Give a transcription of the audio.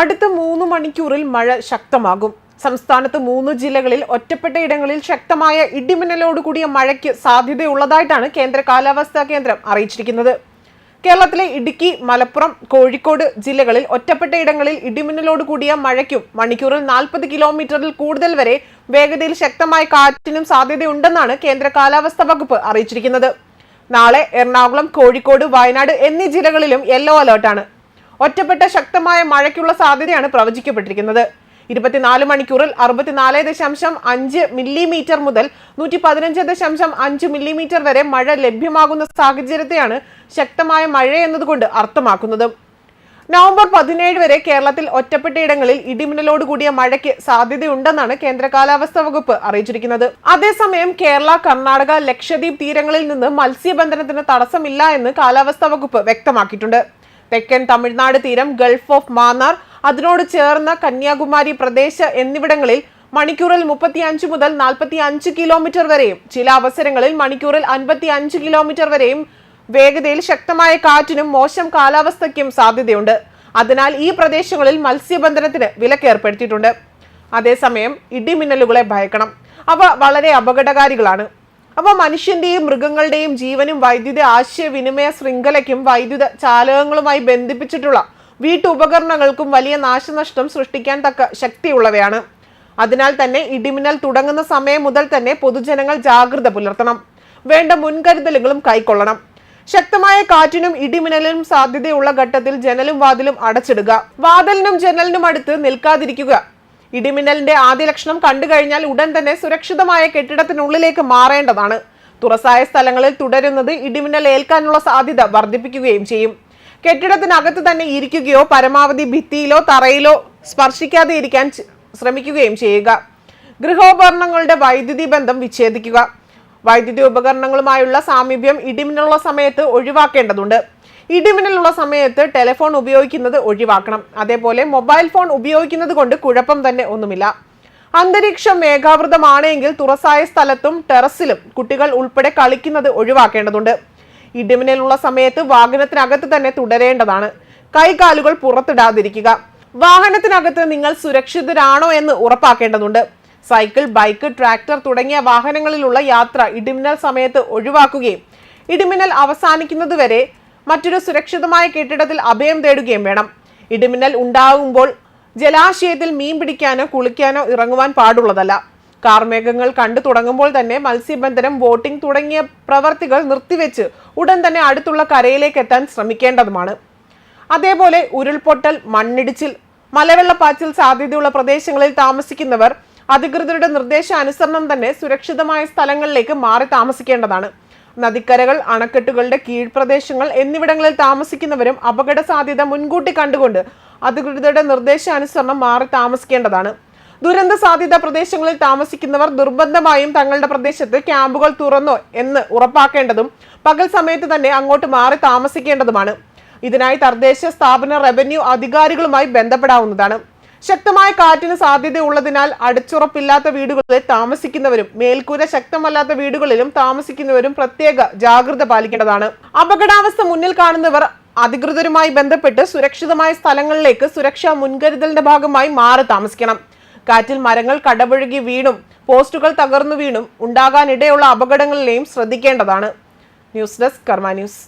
അടുത്ത മൂന്ന് മണിക്കൂറിൽ മഴ ശക്തമാകും. സംസ്ഥാനത്ത് മൂന്ന് ജില്ലകളിൽ ഒറ്റപ്പെട്ട ഇടങ്ങളിൽ ശക്തമായ ഇടിമിന്നലോട് കൂടിയ മഴയ്ക്ക് സാധ്യതയുള്ളതായിട്ടാണ് കേന്ദ്ര കാലാവസ്ഥാ കേന്ദ്രം അറിയിച്ചിരിക്കുന്നത്. കേരളത്തിലെ ഇടുക്കി മലപ്പുറം കോഴിക്കോട് ജില്ലകളിൽ ഒറ്റപ്പെട്ട ഇടങ്ങളിൽ ഇടിമിന്നലോട് കൂടിയ മഴയ്ക്കും മണിക്കൂറിൽ നാൽപ്പത് കിലോമീറ്ററിൽ കൂടുതൽ വരെ വേഗതയിൽ ശക്തമായ കാറ്റിനും സാധ്യതയുണ്ടെന്നാണ് കേന്ദ്ര കാലാവസ്ഥാ വകുപ്പ് അറിയിച്ചിരിക്കുന്നത്. നാളെ എറണാകുളം കോഴിക്കോട് വയനാട് എന്നീ ജില്ലകളിലും യെല്ലോ അലേർട്ടാണ്. ഒറ്റപ്പെട്ട ശക്തമായ മഴയ്ക്കുള്ള സാധ്യതയാണ് പ്രവചിക്കപ്പെട്ടിരിക്കുന്നത്. ഇരുപത്തിനാല് മണിക്കൂറിൽ അറുപത്തിനാല് ദശാംശം അഞ്ച് മില്ലിമീറ്റർ മുതൽ നൂറ്റി പതിനഞ്ച് ദശാംശം അഞ്ച് മില്ലിമീറ്റർ വരെ മഴ ലഭ്യമാകുന്ന സാഹചര്യത്തെയാണ് ശക്തമായ മഴ എന്നതുകൊണ്ട് അർത്ഥമാക്കുന്നത്. നവംബർ പതിനേഴ് വരെ കേരളത്തിൽ ഒറ്റപ്പെട്ടയിടങ്ങളിൽ ഇടിമിന്നലോട് കൂടിയ മഴയ്ക്ക് സാധ്യതയുണ്ടെന്നാണ് കേന്ദ്ര കാലാവസ്ഥാ വകുപ്പ് അറിയിച്ചിരിക്കുന്നത്. അതേസമയം കേരള കർണാടക ലക്ഷദ്വീപ് തീരങ്ങളിൽ നിന്ന് മത്സ്യബന്ധനത്തിന് തടസ്സമില്ല എന്ന് കാലാവസ്ഥാ വകുപ്പ് വ്യക്തമാക്കിയിട്ടുണ്ട്. തെക്കൻ തമിഴ്നാട് തീരം ഗൾഫ് ഓഫ് മാന്നാർ അതിനോട് ചേർന്ന കന്യാകുമാരി പ്രദേശ എന്നിവിടങ്ങളിൽ മണിക്കൂറിൽ മുപ്പത്തി അഞ്ച് മുതൽ നാൽപ്പത്തി അഞ്ച് കിലോമീറ്റർ വരെയും ചില അവസരങ്ങളിൽ മണിക്കൂറിൽ അൻപത്തി അഞ്ച് കിലോമീറ്റർ വരെയും വേഗതയിൽ ശക്തമായ കാറ്റിനും മോശം കാലാവസ്ഥയ്ക്കും സാധ്യതയുണ്ട്. അതിനാൽ ഈ പ്രദേശങ്ങളിൽ മത്സ്യബന്ധനത്തിന് വിലക്ക് ഏർപ്പെടുത്തിയിട്ടുണ്ട് അതേസമയം ഇടിമിന്നലുകളെ ഭയക്കണം. അവ വളരെ അപകടകാരികളാണ്. അവ മനുഷ്യന്റെയും മൃഗങ്ങളുടെയും ജീവനും വൈദ്യുത ആശയവിനിമയ ശൃംഖലയ്ക്കും വൈദ്യുത ചാലകങ്ങളുമായി ബന്ധിപ്പിച്ചിട്ടുള്ള വീട്ടുപകരണങ്ങൾക്കും വലിയ നാശനഷ്ടം സൃഷ്ടിക്കാൻ തക്ക ശക്തിയുള്ളവയാണ്. അതിനാൽ തന്നെ ഇടിമിന്നൽ തുടങ്ങുന്ന സമയം മുതൽ തന്നെ പൊതുജനങ്ങൾ ജാഗ്രത പുലർത്തണം. വേണ്ട മുൻകരുതലുകളും കൈക്കൊള്ളണം. ശക്തമായ കാറ്റിനും ഇടിമിന്നലിനും സാധ്യതയുള്ള ഘട്ടത്തിൽ ജനലും വാതിലും അടച്ചിടുക. വാതിലിനും ജനലിനും അടുത്ത് നിൽക്കാതിരിക്കുക. ഇടിമിന്നലിന്റെ ആദ്യ ലക്ഷണം കണ്ടു കഴിഞ്ഞാൽ ഉടൻ തന്നെ സുരക്ഷിതമായ കെട്ടിടത്തിനുള്ളിലേക്ക് മാറേണ്ടതാണ്. തുറസായ സ്ഥലങ്ങളിൽ തുടരുന്നത് ഇടിമിന്നൽ ഏൽക്കാനുള്ള സാധ്യത വർദ്ധിപ്പിക്കുകയും ചെയ്യും. കെട്ടിടത്തിനകത്ത് തന്നെ ഇരിക്കുകയോ പരമാവധി ഭിത്തിയിലോ തറയിലോ സ്പർശിക്കാതെ ഇരിക്കാൻ ശ്രമിക്കുകയും ചെയ്യുക. ഗൃഹോപകരണങ്ങളുടെ വൈദ്യുതി ബന്ധം വിച്ഛേദിക്കുക. വൈദ്യുതി ഉപകരണങ്ങളുമായുള്ള സാമീപ്യം ഇടിമിന്നലുള്ള സമയത്ത് ഒഴിവാക്കേണ്ടതുണ്ട്. ഇടിമിന്നലുള്ള സമയത്ത് ടെലിഫോൺ ഉപയോഗിക്കുന്നത് ഒഴിവാക്കണം. അതേപോലെ മൊബൈൽ ഫോൺ ഉപയോഗിക്കുന്നത് കൊണ്ട് കുഴപ്പം തന്നെ ഒന്നുമില്ല. അന്തരീക്ഷം മേഘാവൃതമാണെങ്കിൽ തുറസായ സ്ഥലത്തും ടെറസിലും കുട്ടികൾ ഉൾപ്പെടെ കളിക്കുന്നത് ഒഴിവാക്കേണ്ടതുണ്ട്. ഇടിമിന്നലുള്ള സമയത്ത് വാഹനത്തിനകത്ത് തന്നെ തുടരേണ്ടതാണ്. കൈകാലുകൾ പുറത്തിടാതിരിക്കുക. വാഹനത്തിനകത്ത് നിങ്ങൾ സുരക്ഷിതരാണോ എന്ന് ഉറപ്പാക്കേണ്ടതുണ്ട്. സൈക്കിൾ ബൈക്ക് ട്രാക്ടർ തുടങ്ങിയ വാഹനങ്ങളിലുള്ള യാത്ര ഇടിമിന്നൽ സമയത്ത് ഒഴിവാക്കുകയും ഇടിമിന്നൽ അവസാനിക്കുന്നതുവരെ മറ്റൊരു സുരക്ഷിതമായ കെട്ടിടത്തിൽ അഭയം തേടുകയും വേണം. ഇടിമിന്നൽ ഉണ്ടാകുമ്പോൾ ജലാശയത്തിൽ മീൻ പിടിക്കാനോ കുളിക്കാനോ ഇറങ്ങുവാൻ പാടുള്ളതല്ല. കാർമേഘങ്ങൾ കണ്ടു തുടങ്ങുമ്പോൾ തന്നെ മത്സ്യബന്ധനം ബോട്ടിംഗ് തുടങ്ങിയ പ്രവർത്തികൾ നിർത്തിവെച്ച് ഉടൻ തന്നെ അടുത്തുള്ള കരയിലേക്ക് എത്താൻ ശ്രമിക്കേണ്ടതുമാണ്. അതേപോലെ ഉരുൾപൊട്ടൽ മണ്ണിടിച്ചിൽ മലവെള്ളപ്പാച്ചിൽ സാധ്യതയുള്ള പ്രദേശങ്ങളിൽ താമസിക്കുന്നവർ അധികൃതരുടെ നിർദ്ദേശാനുസരണം തന്നെ സുരക്ഷിതമായ സ്ഥലങ്ങളിലേക്ക് മാറി താമസിക്കേണ്ടതാണ്. നദിക്കരകൾ അണക്കെട്ടുകളുടെ കീഴ്പ്രദേശങ്ങൾ എന്നിവിടങ്ങളിൽ താമസിക്കുന്നവരും അപകട സാധ്യത മുൻകൂട്ടി കണ്ടുകൊണ്ട് അധികൃതരുടെ നിർദ്ദേശാനുസരണം മാറി താമസിക്കേണ്ടതാണ്. ദുരന്ത സാധ്യത പ്രദേശങ്ങളിൽ താമസിക്കുന്നവർ നിർബന്ധമായും തങ്ങളുടെ പ്രദേശത്ത് ക്യാമ്പുകൾ തുറന്നോ എന്ന് ഉറപ്പാക്കേണ്ടതും പകൽ സമയത്ത് തന്നെ അങ്ങോട്ട് മാറി താമസിക്കേണ്ടതുമാണ്. ഇതിനായി തദ്ദേശ സ്ഥാപന റവന്യൂ അധികാരികളുമായി ബന്ധപ്പെടാവുന്നതാണ്. ശക്തമായ കാറ്റിന് സാധ്യതയുള്ളതിനാൽ അടച്ചുറപ്പില്ലാത്ത വീടുകളിൽ താമസിക്കുന്നവരും മേൽക്കൂര ശക്തമല്ലാത്ത വീടുകളിലും താമസിക്കുന്നവരും പ്രത്യേക ജാഗ്രത പാലിക്കേണ്ടതാണ്. അപകടാവസ്ഥ മുന്നിൽ കാണുന്നവർ അധികൃതരുമായി ബന്ധപ്പെട്ട് സുരക്ഷിതമായ സ്ഥലങ്ങളിലേക്ക് സുരക്ഷാ മുൻകരുതലിന്റെ ഭാഗമായി മാറി താമസിക്കണം. കാറ്റിൽ മരങ്ങൾ കടപുഴകി വീണും പോസ്റ്റുകൾ തകർന്നു വീണും ഉണ്ടാകാനിടയുള്ള അപകടങ്ങളിലെയും ശ്രദ്ധിക്കേണ്ടതാണ്. News desk Karma news.